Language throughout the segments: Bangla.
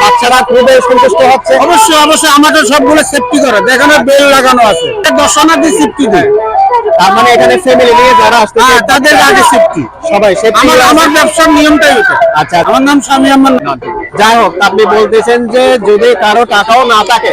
বাচ্চারা। খুবই সন্তুষ্ট হচ্ছে। অবশ্যই অবশ্যই আমাদের সবগুলো সেফটি করে এখানে বেল লাগানো আছে। দর্শনার্থী সেফটি দেয় তার মানে এখানে ফ্যামিলি নিয়ে যারা আসছে হ্যাঁ তাদের আগে সেফটি সবাই safety আমার আমার ব্যবসার নিয়মটাই আচ্ছা। আমার নাম স্বামী আমার নাম যাই হোক আপনি বলতেছেন যে যদি কারও টাকাও না থাকে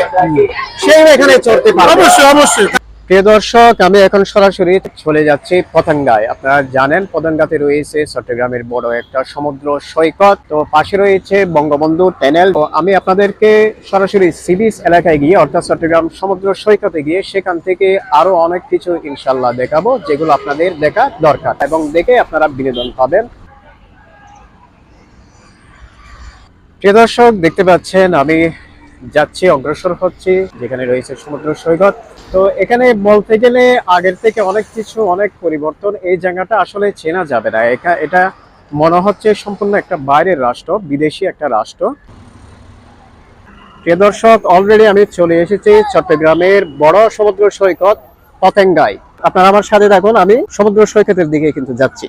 সেই এখানে চড়তে পারে অবশ্যই অবশ্যই। প্রিয় দর্শক, আমি এখন সরাসরি চলে যাচ্ছি পতঙ্গায়। আপনারা জানেন, পতঙ্গাতে রয়েছে চট্টগ্রামের বড় একটা সমুদ্র সৈকত। তো পাশে রয়েছে বঙ্গবন্ধু ট্যানেল তো আমি আপনাদেরকে সরাসরি সি বিচ এলাকায় গিয়ে, অর্থাৎ চট্টগ্রাম সমুদ্র সৈকতে গিয়ে, সেখান থেকে আরও অনেক কিছু ইনশাল্লাহ দেখাবো, যেগুলো আপনাদের দেখা দরকার। এবং দেখে আপনারা বিনোদন পাবেন। প্রিয় দর্শক, দেখতে পাচ্ছেন, আমি যাচ্ছি, অগ্রসর হচ্ছি, যেখানে রয়েছে সমুদ্র সৈকত। তো এখানে বলতে গেলে আগের থেকে অনেক কিছু, অনেক পরিবর্তন এই জায়গাটা আসলে চেনা যাবে না। এটা মনে হচ্ছে সম্পূর্ণ একটা বাইরের রাষ্ট্র, বিদেশি একটা রাষ্ট্র। প্রিয় দর্শক অলরেডি আমি চলে এসেছি চট্টগ্রামের বড় সমুদ্র সৈকত পতেঙ্গায়। আপনারা আমার সাথে দেখুন আমি সমুদ্র সৈকতের দিকে কিন্তু যাচ্ছি।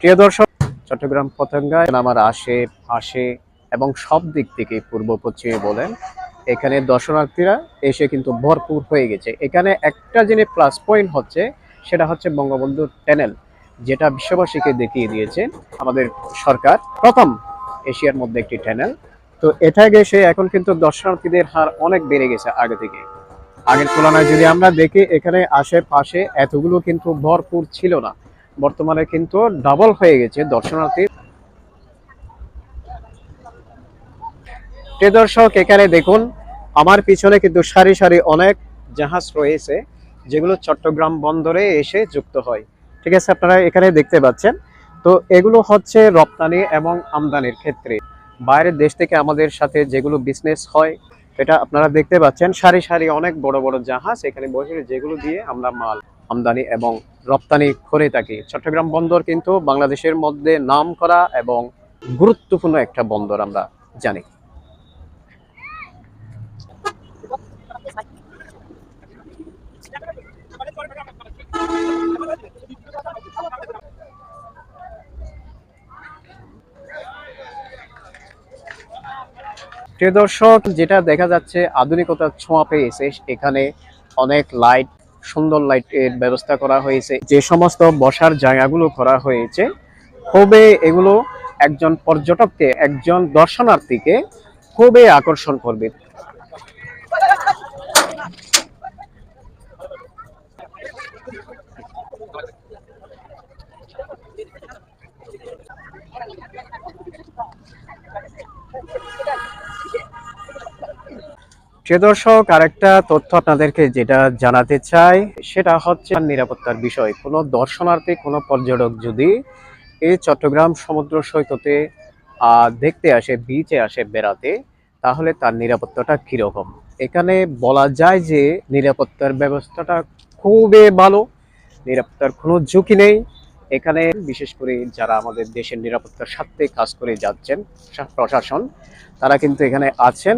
প্রিয় দর্শক, চট্টগ্রাম পতঙ্গায় আমার আশে পাশে এবং সব দিক থেকে পূর্ব পশ্চিমে বলেন, এখানে দর্শনার্থীরা এসে কিন্তু ভরপুর হয়ে গেছে। এখানে একটা জিনিস প্লাস পয়েন্ট হচ্ছে, সেটা হচ্ছে বঙ্গবন্ধু ট্যানেল যেটা বিশ্ববাসীকে দেখিয়ে দিয়েছে আমাদের সরকার। প্রথম এশিয়ার মধ্যে একটি ট্যানেল তো এটা গেছে, এখন কিন্তু দর্শনার্থীদের হার অনেক বেড়ে গেছে আগে থেকে। আগের তুলনায় যদি আমরা দেখি, এখানে আশেপাশে এতগুলো কিন্তু ভরপুর ছিল না। বর্তমানে কিন্তু ডাবল হয়ে গেছে দর্শনার্থী দর্শক এখানে দেখুন, আমার পিছনে কিন্তু সারি সারি অনেক জাহাজ রয়েছে, যেগুলো চট্টগ্রাম বন্দরে এসে যুক্ত হয়। ঠিক আছে, আপনারা এখানে দেখতে পাচ্ছেন। তো এগুলো হচ্ছে রপ্তানি এবং আমদানির ক্ষেত্রে। বাইরের দেশ থেকে আমাদের সাথে যেগুলো বিজনেস হয়, এটা আপনারা দেখতে পাচ্ছেন। সারি সারি অনেক বড় বড় জাহাজ এখানে বসে, যেগুলো দিয়ে আমরা মাল আমদানি এবং রপ্তানি করে থাকি। চট্টগ্রাম বন্দর কিন্তু বাংলাদেশের মধ্যে নাম করা এবং গুরুত্বপূর্ণ একটা বন্দর আমরা জানি। প্রিয় দর্শক, যেটা দেখা যাচ্ছে আধুনিকতার ছোঁয়া পেয়েছে, এখানে অনেক লাইট সুন্দর লাইটের ব্যবস্থা করা হয়েছে। যে সমস্ত বসার জায়গাগুলো করা হয়েছে খুবই এগুলো একজন পর্যটককে একজন দর্শনার্থীকে খুবই আকর্ষণ করবে। প্রিয় দর্শক, আরেকটা তথ্য আপনাদেরকে যেটা জানাতে চাই, সেটা হচ্ছে নিরাপত্তার বিষয়। কোনো দর্শনার্থী, কোনো পর্যটক যদি এই চট্টগ্রাম সমুদ্র সৈকতে দেখতে আসে বিচে আসে, বেড়াতে, তাহলে তার নিরাপত্তাটা কীরকম? এখানে বলা যায় যে নিরাপত্তার ব্যবস্থাটা খুবই ভালো, নিরাপত্তার কোনো ঝুঁকি নেই। এখানে বিশেষ করে যারা আমাদের দেশের নিরাপত্তার স্বার্থে কাজ করে যাচ্ছেন প্রশাসন, তারা কিন্তু এখানে আছেন।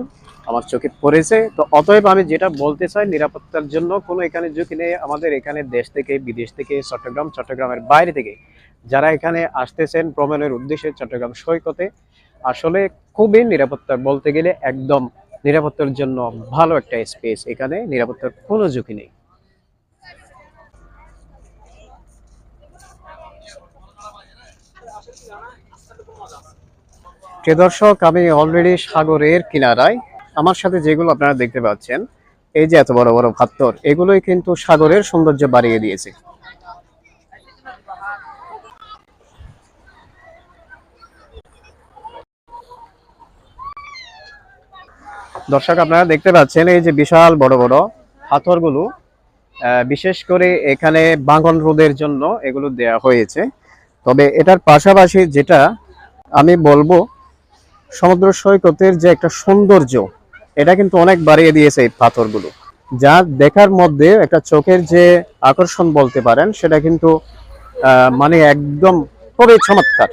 আমার চোখে পড়েছে। তো অতএব আমি যেটা বলতে চাই, নিরাপত্তার জন্য কোনো এখানে ঝুঁকি নেই। আমাদের এখানে দেশ থেকে, বিদেশ থেকে, চট্টগ্রাম, চট্টগ্রামের বাইরে থেকে যারা এখানে আসতেছেন ভ্রমণের উদ্দেশ্যে চট্টগ্রাম সৈকতে, আসলে খুবই নিরাপত্তা বলতে গেলে একদম নিরাপত্তার জন্য ভালো একটা স্পেস এখানে। নিরাপত্তার কোনো ঝুঁকি নেই। দর্শক, আমি অলরেডি সাগরের কিনারায় আমার সাথে যেগুলো আপনারা দেখতে পাচ্ছেন, এই যে এত বড় বড় পাথর এগুলোই কিন্তু সাগরের সৌন্দর্য বাড়িয়ে দিয়েছে। দর্শক, আপনারা দেখতে পাচ্ছেন এই যে বিশাল বড় বড় পাথরগুলো বিশেষ করে এখানে বাঙ্গন রোদের জন্য এগুলো দেয়া হয়েছে। তবে এটার পাশাপাশি যেটা আমি বলব, সমুদ্র সৈকতের যে একটা সৌন্দর্য এটা কিন্তু অনেক বাড়িয়ে দিয়েছে এই পাথরগুলো। যা দেখার মধ্যে একটা চোখের যে আকর্ষণ বলতে পারেন, সেটা কিন্তু মানে একদম খুবই চমৎকার।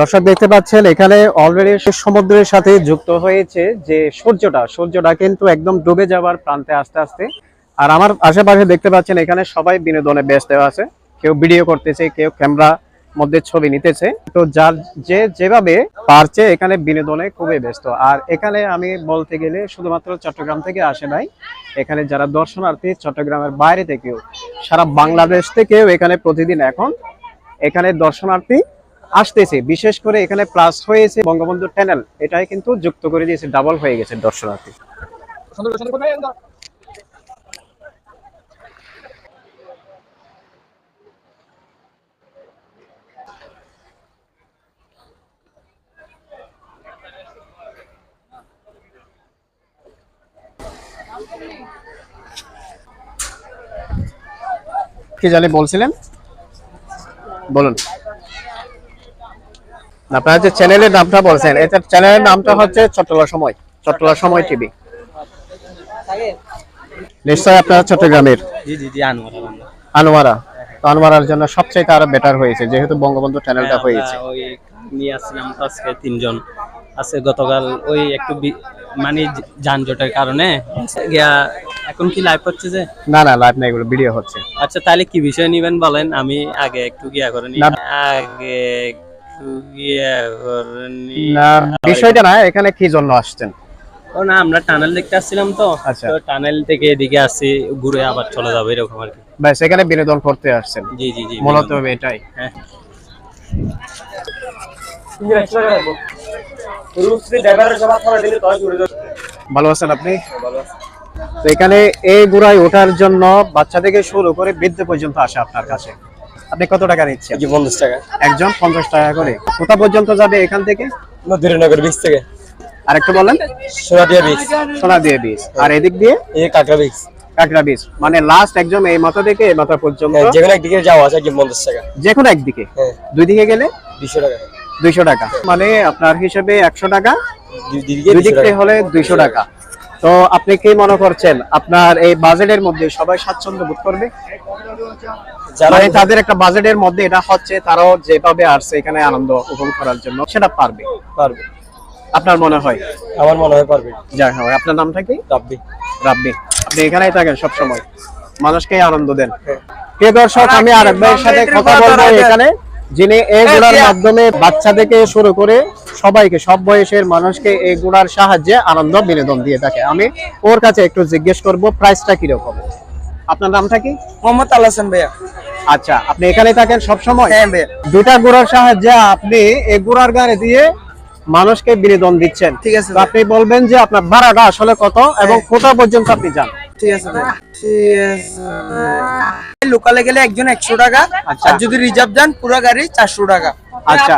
দর্শক দেখতে পাচ্ছেন, এখানে অলরেডি সমুদ্রের সাথে যুক্ত হয়েছে যে সূর্যটা। সূর্যটা কিন্তু একদম ডুবে যাওয়ার প্রান্তে আস্তে আস্তে। আর আমার আশেপাশে দেখতে পাচ্ছেন, এখানে সবাই বিনোদনে ব্যস্ত আছে। কেউ ভিডিও করতেছে, কেউ ক্যামেরা মধ্যে ছবি নিতেছে। তো যার যে যেভাবে পারছে, এখানে বিনোদনে খুবই ব্যস্ত। আর এখানে আমি বলতে গেলে শুধুমাত্র চট্টগ্রাম থেকে আসে নাই। এখানে যারা দর্শনার্থী, চট্টগ্রামের বাইরে থেকেও, সারা বাংলাদেশ থেকেও এখানে প্রতিদিন এখন এখানে দর্শনার্থী আসতেছে। বিশেষ করে এখানে প্লাস হয়েছে বঙ্গবন্ধু টানেল এটাই কিন্তু যুক্ত করে দিয়েছে ডাবল হয়ে গেছে দর্শনার্থী। কি জানে বলছিলেন? বলুন। আপনার যে চ্যানেলের নামটা বলছেন এটা চ্যানেলের নামটা হচ্ছে চট্টলা সময় চট্টলা সময় টিভি নিশ্চয় আপনারা চট্টগ্রামের? জি জি জি আনোয়ার। আনোয়ারা। তো আনোয়ারার জন্য সবচেয়ে আরও বেটার হয়েছে যেহেতু বঙ্গবন্ধু চ্যানেলটা হ্যাঁ, হয়েছে। ওই নিয়ে আসছিলাম তো আজকে তিনজন। আছে গতকাল ওই একটু মানে যানজটের কারণে গিয়া এখন কি লাইভ হচ্ছে যে? না না লাইভ না এগুলো ভিডিও হচ্ছে। আচ্ছা তাহলে কি বিষয় নেবেন বলেন? আমি আগে একটু গিয়া করে নি আগে নি বিষয়টা না এখানে কি জন্য আসছেন? ও না আমরা টানেল দেখতে আসছিলাম তো। আচ্ছা। তো টানেল থেকে এদিকে আসি ঘুরে আবার চলে যাব এরকম আর কি। ব্যাস এখানে বিনোদন করতে আসছেন। জি জি জি মূলত এটাই। হ্যাঁ। ভালো আছেন আপনি? তো এখানে এই গুড়ায় ওঠার জন্য বাচ্চা থেকে শুরু করে বৃদ্ধ পর্যন্ত আসে আপনার কাছে। আপনি কত টাকা নিচ্ছেন? জি পঞ্চাশ টাকা। একজন পঞ্চাশ টাকা করে। কোথা পর্যন্ত যাবে এখান থেকে? মধুরনগর বীজ থেকে। আর একটু বলেন। সোনাদিয়া বীজ সোনা দিয়ে বীজ আর এদিক দিয়ে? এই কাঁকড়া বীজ কাঁকড়া বীজ মানে লাস্ট একজন এই মাথা থেকে এই মাথা পর্যন্ত? হ্যাঁ, যেকোনো একদিকে যাওয়া আছে একদম পঞ্চাশ টাকা। যে কোনো একদিকে? হ্যাঁ। দুই দিকে গেলে? দুশো টাকা। দুইশো টাকা। মানে আপনার হিসেবে একশো টাকা। দুই- দিকে 200 হলে দুইশো টাকা। তো আপনি কি মনে করছেন আপনার এই বাজেটের মধ্যে সবাই স্বাচ্ছন্দ্য বোধ করবে? যারা মানে তাদের একটা বাজেটের মধ্যে এটা হচ্ছে তারাও যেভাবে আসছে এখানে আনন্দ উপভোগ করার জন্য সেটা পারবে? পারবে। আপনার মনে হয়? আমার মনে হয় পারবে। যাই হোক আপনার নামটা কি? রাব্বি। রাব্বি। আপনি এখানেই থাকেন সব সময় মানুষকে আনন্দ দেন। হ্যাঁ। প্রিয় দর্শক আমি আরেক ভাইয়ের সাথে কথা বলব এখানে। যিনি এই গুড়ার মাধ্যমে বাচ্চা থেকে শুরু করে সবাইকে সব বয়সের মানুষকে এই গুড়ার সাহায্যে আনন্দ বিনোদন দিয়ে থাকে। আমি ওর কাছে একটু জিজ্ঞেস করব প্রাইসটা কীরকম? আপনার নামটা কি? মোহাম্মদ আল্লাহান ভাইয়া। আচ্ছা আপনি এখানে থাকেন সব সময়? হ্যাঁ ভাইয়া। দুটা গুড়ার সাহায্যে আপনি এই গুড়ার গাড়ি দিয়ে মানুষকে বিনোদন দিচ্ছেন। ঠিক আছে আপনি বলবেন যে আপনার ভাড়াটা আসলে কত এবং কোথা পর্যন্ত আপনি যান? ঠিক আছে ঠিক আছে লোকালে গেলে একজন একশো টাকা আচ্ছা। আর যদি রিজার্ভ যান পুরো গাড়ি চারশো টাকা। আচ্ছা।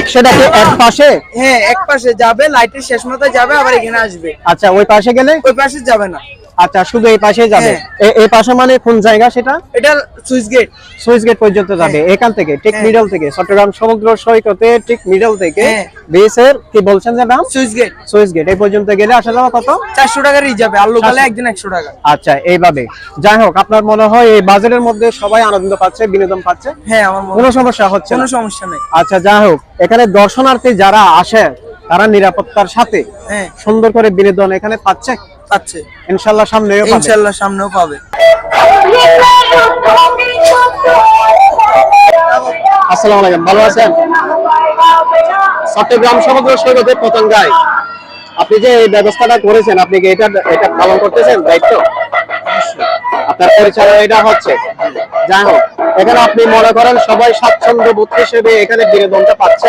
একশো টাকা এক পাশে? হ্যাঁ এক পাশে যাবে লাইটের শেষ মাথায় যাবে আবার এখানে আসবে। আচ্ছা ওই পাশে গেলে? ওই পাশে যাবে না। আচ্ছা শুধু এই পাশে যাবে? হ্যাঁ। এই পাশে মানে কোন জায়গা সেটা? এটা সুইচ গেট। সুইচ গেট পর্যন্ত যাবে এখান থেকে ঠিক হ্যাঁ। মিডল থেকে চট্টগ্রাম সমুদ্র সৈকতে ঠিক মিডল থেকে হ্যাঁ। বিএসের কি বলছেন যে নাম? Switch gate. সুইচ গেট এই পর্যন্ত গেলে আসা যাওয়া কত? চারশো টাকা রিজার্ভে আর লোকালে। একজন একশো টাকা। আচ্ছা এইভাবে। যাই হোক আপনার মনে হয় এই বাজেটের মধ্যে সবাই আনন্দ পাচ্ছে বিনোদন পাচ্ছে? হ্যাঁ আমার মনে কোনো সমস্যা হচ্ছে কোনো সমস্যা নেই। আচ্ছা যাই হোক এখানে দর্শনার্থী যারা আসে তারা নিরাপত্তার সাথে হ্যাঁ। সুন্দর করে বিনোদন এখানে পাচ্ছে? পাচ্ছে। ইনশাল্লাহ সামনেও ইনশাল্লাহ সামনেও পাবে। আসসালামু আলাইকুম ভালো আছেন? চট্টগ্রাম সমুদ্র সৈকতে পতঙ্গায় আপনি যে এই ব্যবস্থাটা করেছেন আপনি কি এটা এটা পালন করতেছেন? দায়িত্ব? আপনার পরিচালনা এটা হচ্ছে। যাই হোক এখানে আপনি মনে করেন সবাই স্বাচ্ছন্দ্য বোধ হিসেবে এখানে বিনোদনটা পাচ্ছে।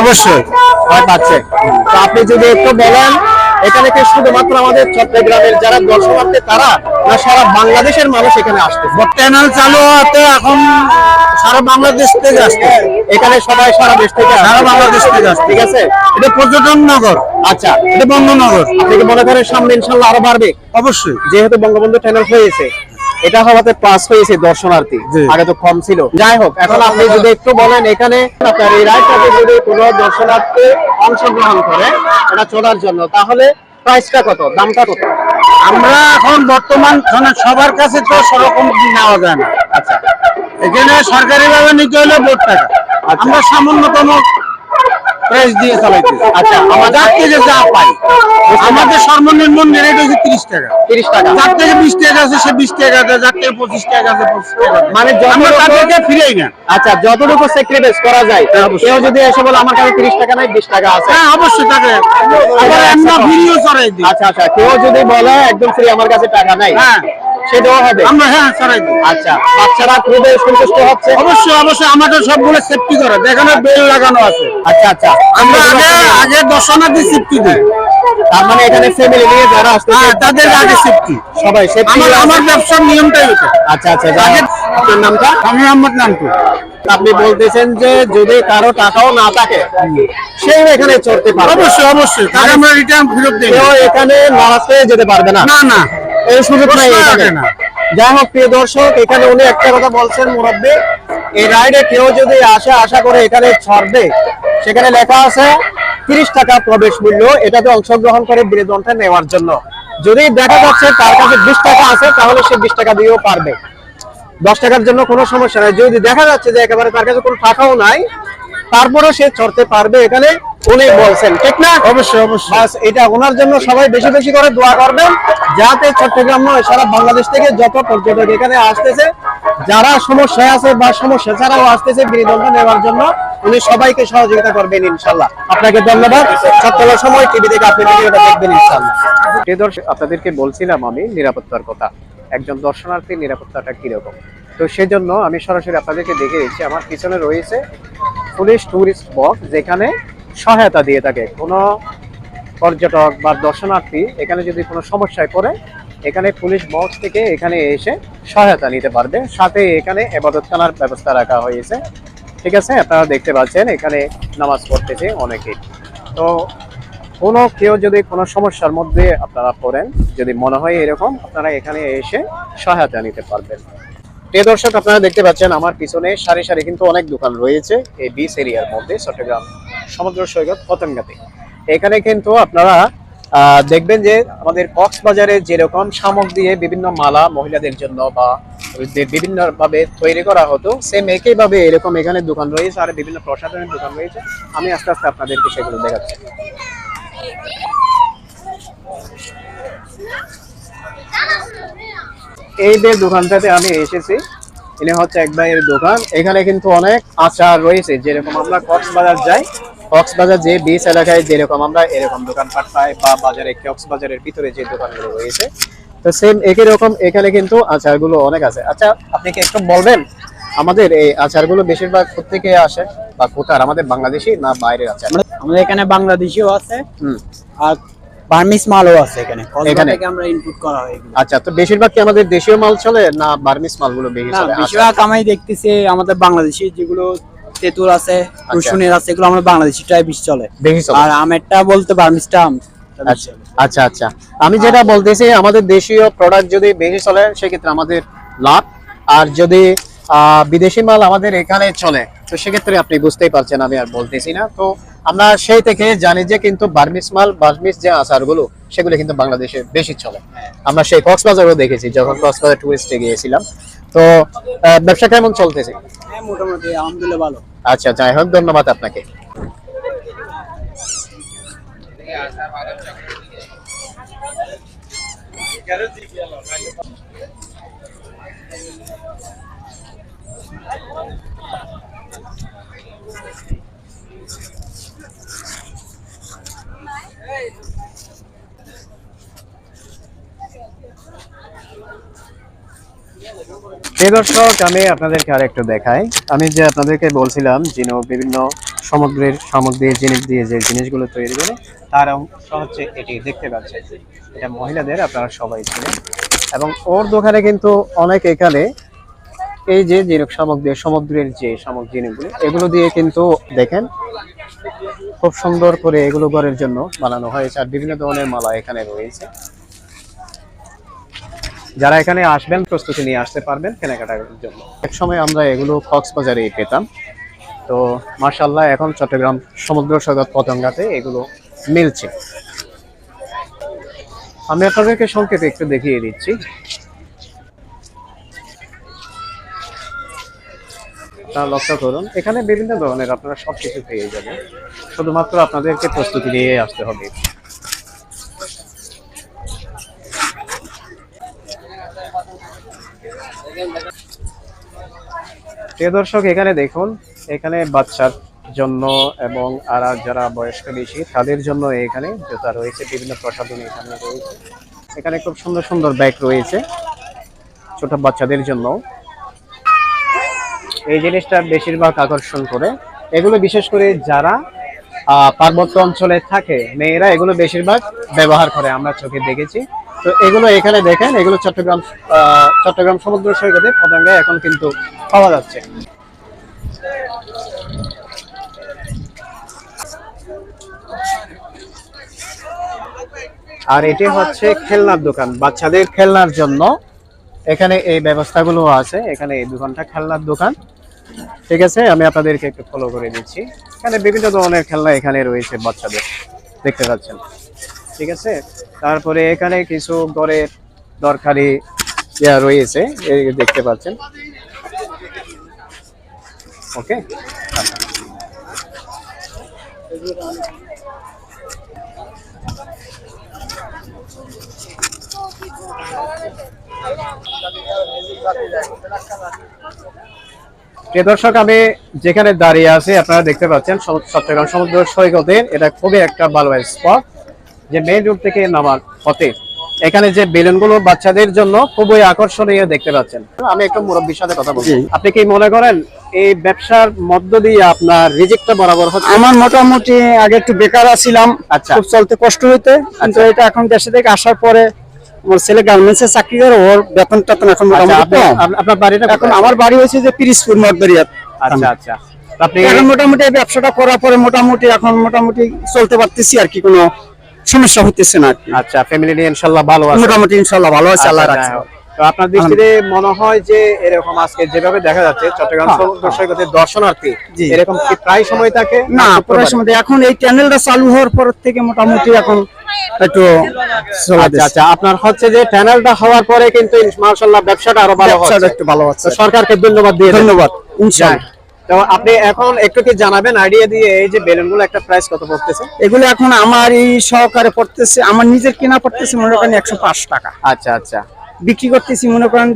অবশ্যই। পাচ্ছে। তো আপনি যদি একটু বলেন এখানে কি শুধুমাত্র আমাদের চট্টগ্রামের যারা দর্শনার্থী তারা না সারা বাংলাদেশের মানুষ এখানে আসতেছে? চ্যানেল চালু হতে এখন সারা বাংলাদেশ থেকে আসছে। এখানে সবাই সারা দেশ থেকে সারা বাংলাদেশ থেকে আসছে। ঠিক আছে? এটা পর্যটন নগর। আচ্ছা। এটা বঙ্গনগর। আপনি কি মনে করেন সামনে ইনশাল্লাহ আরও বাড়বে? অবশ্যই। যেহেতু বঙ্গবন্ধু চ্যানেল হয়েছে এটা হওয়াতে প্লাস হয়েছে দর্শনার্থী। আগে তো কম ছিল। যাই হোক এখন আপনি যদি একটু বলেন এখানে আপনার এই যদি কোনো দর্শনার্থী অংশগ্রহণ করে এটা চলার জন্য তাহলে প্রাইসটা কত? দামটা কত? আমরা এখন বর্তমান মানে সবার কাছে তো সেরকম নেওয়া যায় না। আচ্ছা। এখানে সরকারি ভাবে নিতে হলে বোর্ড টাকা। আমরা সামান্যতম প্রাইস দিয়ে চালাইতে আচ্ছা আমার যার থেকে যা পাই আমাদের সর্বনিম্ন রেট হচ্ছে তিরিশ টাকা। তিরিশ টাকা। যার থেকে বিশ টাকা আছে সে বিশ টাকা দেয় যার থেকে পঁচিশ টাকা আছে পঁচিশ টাকা মানে আমরা তাদেরকে ফিরেই না আচ্ছা যতটুকু স্যাক্রিফাইস করা যায় কেউ যদি এসে বলে আমার কাছে তিরিশ টাকা নাই বিশ টাকা আছে। হ্যাঁ অবশ্যই তাকে আবার আমরা ভিডিও চড়াই দিই। আচ্ছা আচ্ছা কেউ যদি বলে একদম ফ্রি আমার কাছে টাকা নাই। হ্যাঁ। সেটাও হবে? আমরা হ্যাঁ দিই আচ্ছা বাচ্চারা খুবই সন্তুষ্ট হচ্ছে? অবশ্যই অবশ্যই আমাদের সবগুলো সেফটি করে। যেখানে বেল লাগানো আছে। আচ্ছা আচ্ছা। আমরা আগে আগে দর্শনার্থী সেফটি দিই। তার মানে এখানে ফ্যামিলি নিয়ে যারা আসছে হ্যাঁ তাদের আগে সেফটি সবাই সেফটি আমার আমার ব্যবসার নিয়মটাই ওটা আচ্ছা আচ্ছা আপনার নামটা? আমি মোহাম্মদ নামটু। আপনি বলতেছেন যে যদি কারও টাকাও না থাকে সেই এখানে চড়তে পারবে অবশ্যই অবশ্যই। তাকে আমরা রিটার্ন ফেরত দিই এখানে নারাজ হয়ে যেতে পারবে না। না না। এই সুযোগ নাই না। যাই হোক প্রিয় দর্শক এখানে উনি একটা কথা বলছেন মুরব্বী। এই রাইডে কেউ যদি আসে আশা করে এখানে ছড়বে। সেখানে লেখা আছে তিরিশ টাকা প্রবেশ মূল্য এটাতে অংশগ্রহণ করে বিনোদনটা নেওয়ার জন্য। যদি দেখা যাচ্ছে তার কাছে বিশ টাকা আছে তাহলে সে বিশ টাকা দিয়েও পারবে। দশ টাকার জন্য কোনো সমস্যা নাই। যদি দেখা যাচ্ছে যে একেবারে তার কাছে কোনো টাকাও নাই তারপরেও সে চড়তে পারবে এখানে উনি বলছেন ঠিক না? অবশ্যই অবশ্যই। বাস এটা ওনার জন্য সবাই বেশি বেশি করে দোয়া করবেন যাতে চট্টগ্রাম নয় সারা বাংলাদেশ থেকে যত পর্যটক এখানে আসতেছে যারা সমস্যায় আছে বা সমস্যা ছাড়াও আসতেছে বিনোদনটা নেওয়ার জন্য উনি সবাইকে সহযোগিতা করবেন ইনশাল্লাহ। আপনাকে ধন্যবাদ। চট্টগ্রাম সময় টিভি থেকে আপনি ভিডিওটা দেখবেন ইনশাল্লাহ। দর্শক আপনাদেরকে বলছিলাম আমি নিরাপত্তার কথা। একজন দর্শনার্থীর নিরাপত্তাটা কীরকম? তো সেজন্য আমি সরাসরি আপনাদেরকে দেখে দিচ্ছি, আমার পিছনে রয়েছে পুলিশ ট্যুরিস্ট বক্স যেখানে সহায়তা দিয়ে থাকে। কোনো পর্যটক বা দর্শনার্থী এখানে যদি কোনো সমস্যায় পড়ে, এখানে পুলিশ বক্স থেকে এখানে এসে সহায়তা নিতে পারবে। সাথে এখানে এবাদতখানার ব্যবস্থা রাখা হয়েছে। ঠিক আছে? আপনারা দেখতে পাচ্ছেন, এখানে নামাজ পড়তেছে অনেকেই তো কোনো কেউ যদি কোনো সমস্যার মধ্যে আপনারা পড়েন, যদি মনে হয় এরকম, আপনারা এখানে এসে সহায়তা নিতে পারবেন। প্রিয় দর্শক, আপনারা দেখতে পাচ্ছেন আমার পিছনে সারি সারি কিন্তু অনেক দোকান রয়েছে এই বিচ এরিয়ার মধ্যে, চট্টগ্রাম সমুদ্র সৈকত পতঙ্গাতে এখানে কিন্তু আপনারা দেখবেন যে আমাদের কক্সবাজারে যেরকম শামুক দিয়ে বিভিন্ন মালা মহিলাদের জন্য বা যে বিভিন্ন ভাবে তৈরি করা হতো সেম একই ভাবে এরকম এখানে দোকান রয়েছে আর বিভিন্ন প্রসাধনের দোকান রয়েছে। আমি আস্তে আস্তে আপনাদেরকে সেগুলো দেখাচ্ছি। এই যে দোকানটাতে আমি এসেছি এনে হচ্ছে এক ভাইয়ের দোকান। এখানে কিন্তু অনেক আচার রয়েছে যেরকম আমরা কক্সবাজার যাই কক্সবাজার যে বিচ এলাকায় যেরকম আমরা এরকম দোকানপাট পাই বা বাজারে কক্সবাজারের ভিতরে যে দোকানগুলো রয়েছে। তো সেম একই রকম এখানে কিন্তু আচারগুলো অনেক আছে। আচ্ছা আপনি কি একটু বলবেন আমাদের এই আচারগুলো বেশিরভাগ কোথেকে আসে বা কোথার? আমাদের বাংলাদেশি না বাইরের আচার? আমাদের এখানে বাংলাদেশিও আছে। হুম। আর বার্মিস মালও আছে এখানে। এখানে? থেকে আমরা ইনপুট করা হয় আচ্ছা তো বেশিরভাগ কি আমাদের দেশীয় মাল চলে না বার্মিস মালগুলো বেশি চলে? আচ্ছা। বেশিরভাগ আমি দেখতেছি আমাদের বাংলাদেশি যেগুলো তেঁতুল আছে রসুনের আছে এগুলো বাংলাদেশিটাই বেশি চলে। বেশি চলে? আর আমেরটা বলতে বার্মিসটা আম আচ্ছা আচ্ছা আচ্ছা। আমি যেটা বলতেছি আমাদের দেশীয় প্রোডাক্ট যদি বেশি চলে সেক্ষেত্রে আমাদের লাভ। আর যদি আহ, বিদেশি মাল আমাদের এখানে চলে তো সেক্ষেত্রে আপনি বুঝতেই পারছেন আমি আর বলতেছি না। তো আমরা সেই থেকে জানি যে কিন্তু বার্মিস মাল বার্মিস যে আচারগুলো সেগুলো কিন্তু বাংলাদেশে বেশি চলে। আমরা সেই কক্সবাজারও দেখেছি যখন কক্সবাজার টুরিস্টে গিয়েছিলাম। তো ব্যবসা কেমন চলতেছে? হ্যাঁ মোটামুটি আলহামদুলিল্লাহ ভালো। আচ্ছা যাই হোক ধন্যবাদ আপনাকে। প্রিয় দর্শক, আমি আপনাদেরকে আর একটু দেখাই। আমি যে আপনাদেরকে বলছিলাম যিনি বিভিন্ন সমুদ্রের সামগ্রী, জিনিস দিয়ে যে জিনিসগুলো তৈরি করে, তার অংশ হচ্ছে এটি। দেখতে পাচ্ছেন, এটা মহিলাদের, আপনারা সবাই ছিলেন এবং ওর দোকানে কিন্তু অনেক এখানে এই যে জিনিস সামগ্রী, সমুদ্রের যে সামগ্রী জিনিসগুলো, এগুলো দিয়ে কিন্তু দেখেন, খুব সুন্দর করে এগুলো ঘরের জন্য বানানো হয়েছে। আর বিভিন্ন ধরনের মালা এখানে রয়েছে। যারা এখানে আসবেন, প্রস্তুতি নিয়ে আসতে পারবেন কেনাকাটার জন্য। এক সময় আমরা এগুলো কক্সবাজারে পেতাম। তো মার্শাল্লাহ এখন চট্টগ্রাম সমুদ্র সৈকত পতঙ্গাতে এগুলো মিলছে। আমি আপনাদেরকে সংক্ষেপে একটু দেখিয়ে দিচ্ছি। আপনারা লক্ষ্য করুন, এখানে বিভিন্ন ধরনের আপনারা সবকিছু পেয়ে যাবেন। শুধুমাত্র আপনাদেরকে প্রস্তুতি নিয়ে আসতে হবে। প্রিয় দর্শক, এখানে দেখুন, এখানে বাচ্চার জন্য এবং আর যারা বয়স্ক বেশি, তাদের জন্য এখানে জুতা রয়েছে, বিভিন্ন প্রসাধনী এখানে রয়েছে। এখানে খুব সুন্দর সুন্দর ব্যাগ রয়েছে, ছোট বাচ্চাদের জন্য। এই জিনিসটা বেশিরভাগ আকর্ষণ করে। এগুলো বিশেষ করে যারা পার্বত্য অঞ্চলে থাকে, মেয়েরা এগুলো বেশিরভাগ ব্যবহার করে, আমরা চোখে দেখেছি। তো এগুলো এখানে দেখেন, এগুলো চট্টগ্রাম চট্টগ্রাম সমুদ্র সৈকতে পদাঙ্গায় এখন কিন্তু পাওয়া যাচ্ছে। আর এটি হচ্ছে খেলনার দোকান, বাচ্চাদের খেলনার জন্য। এখানে এই ব্যবস্থাগুলো আছে, এখানে এই দোকানটা খেলনার দোকান। ঠিক আছে, আমি আপনাদেরকে একটু ফলো করে দিচ্ছি। এখানে বিভিন্ন ধরনের খেলনা এখানে রয়েছে বাচ্চাদের, দেখতে পাচ্ছেন। ঠিক আছে তারপরে এখানে কিছু ঘরের দরকারি ইয়া রয়েছে দেখতে পাচ্ছেন। ওকে? দর্শক, আমি যেখানে দাঁড়িয়ে আছি, আপনারা দেখতে পাচ্ছেন চট্টগ্রাম সমুদ্র সৈকতের, এটা খুবই একটা ভালো স্পট যে মেইন রোড থেকে নামার পথে। এখানে যে বেলুনগুলো বাচ্চাদের জন্য খুবই আকর্ষণীয় দেখতে পাচ্ছেন। আমি একটু মুরব্বীর সাথে কথা বলছি আপনি কি মনে করেন এই ব্যবসার মধ্য দিয়ে আপনার রিজিকটা বরাবর হচ্ছে? আমার মোটামুটি আগে একটু বেকার ছিলাম আচ্ছা। খুব চলতে কষ্ট হইতে। কিন্তু এটা এখন দেশে থেকে আসার পরে আমার ছেলে গার্মেন্টস এ চাকরি করে ওর বেতন টেতন এখন আচ্ছা, মোটামুটি আপনার বাড়িটা এখন আমার বাড়ি হয়েছে যে পিরিসপুর মর্দরিয়াত আচ্ছা আচ্ছা। আপনি এখন মোটামুটি এই ব্যবসাটা করার পরে মোটামুটি এখন মোটামুটি চলতে পারতেছি আর কি কোনো সমস্যা হইতেছে না আচ্ছা ফ্যামিলি নিয়ে ইনশাআল্লাহ ভালো আছে মোটামুটি ইনশাল্লাহ ভালো আছে আল্লাহ আচ্ছা, রাখছে। তো আপনার দৃষ্টিতে মনে হয় যে এরকম আজকে যেভাবে দেখা যাচ্ছে চট্টগ্রাম সমুদ্র সৈকতের দর্শনার্থী হ্যাঁ। এরকম কি প্রায় সময় থাকে না শুক্রবারে? পুরো সময় এখন এই চ্যানেলটা চালু হওয়ার পর থেকে মোটামুটি এখন একটু আচ্ছা আচ্ছা আপনার হচ্ছে যে চ্যানেলটা হওয়ার পরে কিন্তু মাশাআল্লাহ ব্যবসাটা আরও ভালো হচ্ছে। একটু ভালো হচ্ছে। সরকারকে ধন্যবাদ দিয়ে ধন্যবাদ। ইনশাআল্লাহ। তো আপনি এখন একটু কি জানাবেন আইডিয়া দিয়ে এই যে বেলুনগুলো একটা প্রাইস কত পড়তেছে? এগুলো এখন আমার এই সহকারে পড়তেছে আমার নিজের কেনা পড়তেছে মনে করেন একশো পাঁচ টাকা। আচ্ছা আচ্ছা। বিক্রি করতেছি মনে করেন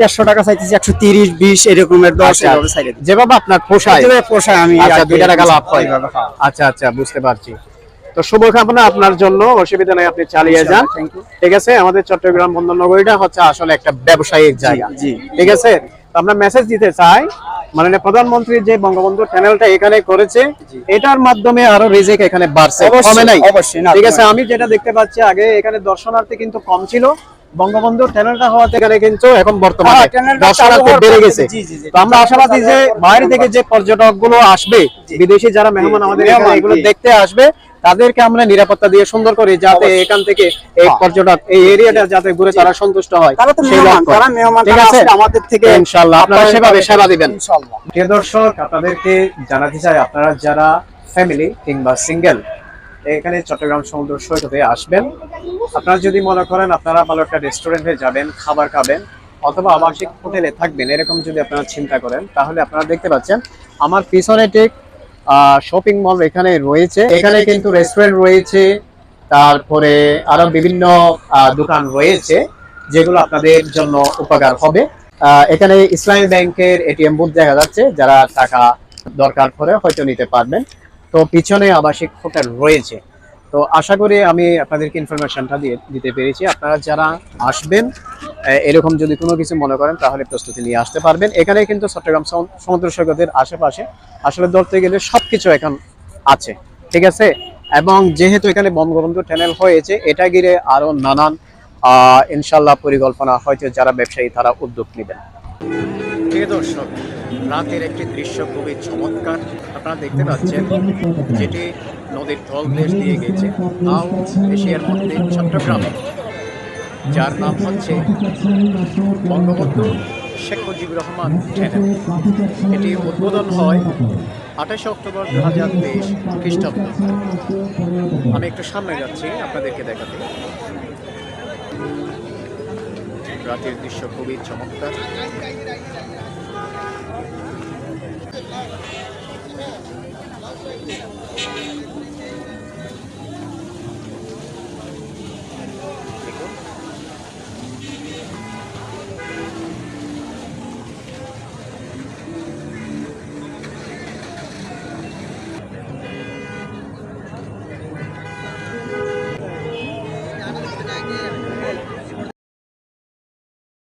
দেড়শো টাকা চাইতেছি একশো তিরিশ বিশ এরকমের দশ আচ্ছা, দিই। যেভাবে আপনার পোষায়। যেভাবে পোষায় আমি আচ্ছা টাকা লাভ হ্যাঁ। আচ্ছা আচ্ছা বুঝতে পারছি। তো শুভকামনা আপনার জন্য অসুবিধা নাই আপনি চালিয়ে যান। ঠিক আছে আমাদের চট্টগ্রাম বন্দরনগরীটা হচ্ছে আসলে একটা ব্যবসায়িক জায়গা। ঠিক আছে? তো আমরা মেসেজ দিতে চাই মাননীয় প্রধানমন্ত্রী যে বঙ্গবন্ধু চ্যানেলটা এখানে করেছে এটার মাধ্যমে আরও রিজিক এখানে বাড়ছে। কমে নাই। অবশ্যই, ঠিক আছে আমি যেটা দেখতে পাচ্ছি আগে এখানে দর্শনার্থী কিন্তু কম ছিল। বঙ্গবন্ধু চ্যানেলটা হওয়াতে এখানে কিন্তু এখন বর্তমানে হ্যাঁ, দর্শনার্থী বেড়ে গেছে। তো আমরা আশাবাদী যে বাইরে থেকে যে পর্যটকগুলো আসবে বিদেশি যারা মেহমান আমাদের এগুলো দেখতে আসবে তাদেরকে আমরা নিরাপত্তা দিয়ে সুন্দর করে যাতে এখান থেকে এই হ্যাঁ। পর্যটক এই এরিয়াটা যাতে ঘুরে তারা সন্তুষ্ট হয় ঠিক আছে? আমাদের থেকে ইনশাআল্লাহ। আপনারা সেভাবে সেবা দিবেন। ইনশাআল্লাহ। প্রিয় দর্শক আপনাদেরকে জানাতে চাই আপনারা যারা ফ্যামিলি কিংবা সিঙ্গেল এখানে চট্টগ্রাম সমুদ্র সৈকতে আসবেন। আপনারা যদি মনে করেন আপনারা ভালো একটা রেস্টুরেন্টে যাবেন খাবার খাবেন অথবা আবাসিক হোটেলে থাকবেন এরকম যদি আপনারা চিন্তা করেন তাহলে আপনারা দেখতে পাচ্ছেন আমার পিছনে ঠিক শপিং মল এখানে রয়েছে। এখানে কিন্তু রেস্টুরেন্ট রয়েছে তারপরে আরও বিভিন্ন দোকান রয়েছে যেগুলো আপনাদের জন্য উপকার হবে। এখানে ইসলামী ব্যাংকের এটিএম বুথ দেখা যাচ্ছে যারা টাকা দরকার করে হয়তো নিতে পারবেন। তো পিছনে আবাসিক হোটেল রয়েছে। তো আশা করি আমি আপনাদেরকে ইনফরমেশনটা দিয়ে দিতে পেরেছি। আপনারা যারা আসবেন এরকম যদি কোনো কিছু মনে করেন, তাহলে প্রস্তুতি নিয়ে আসতে পারবেন। এখানে কিন্তু চট্টগ্রাম সমুদ্র সৈকতের আশেপাশে আসলে ধরতে গেলে সবকিছু এখন আছে, ঠিক আছে? এবং যেহেতু এখানে বঙ্গবন্ধু চ্যানেল হয়েছে, এটা ঘিরে আরও নানান ইনশাল্লাহ পরিকল্পনা হয়তো যারা ব্যবসায়ী, তারা উদ্যোগ নেবেন। দর্শক, রাতের একটি দৃশ্য খুবই চমৎকার। আপনারা দেখতে পাচ্ছেন যেটি নদীর তলদেশ দিয়ে গেছে। তাও এশিয়ার মধ্যে, চট্টগ্রামে। যার নাম হচ্ছে বঙ্গবন্ধু শেখ মুজিবুর রহমান চ্যানেল এটি উদ্বোধন হয় আঠাশে অক্টোবর দু হাজার তেইশ খ্রিস্টাব্দ। আমি একটু সামনে যাচ্ছি আপনাদেরকে দেখাতে। রাতের দৃশ্য খুবই চমৎকার।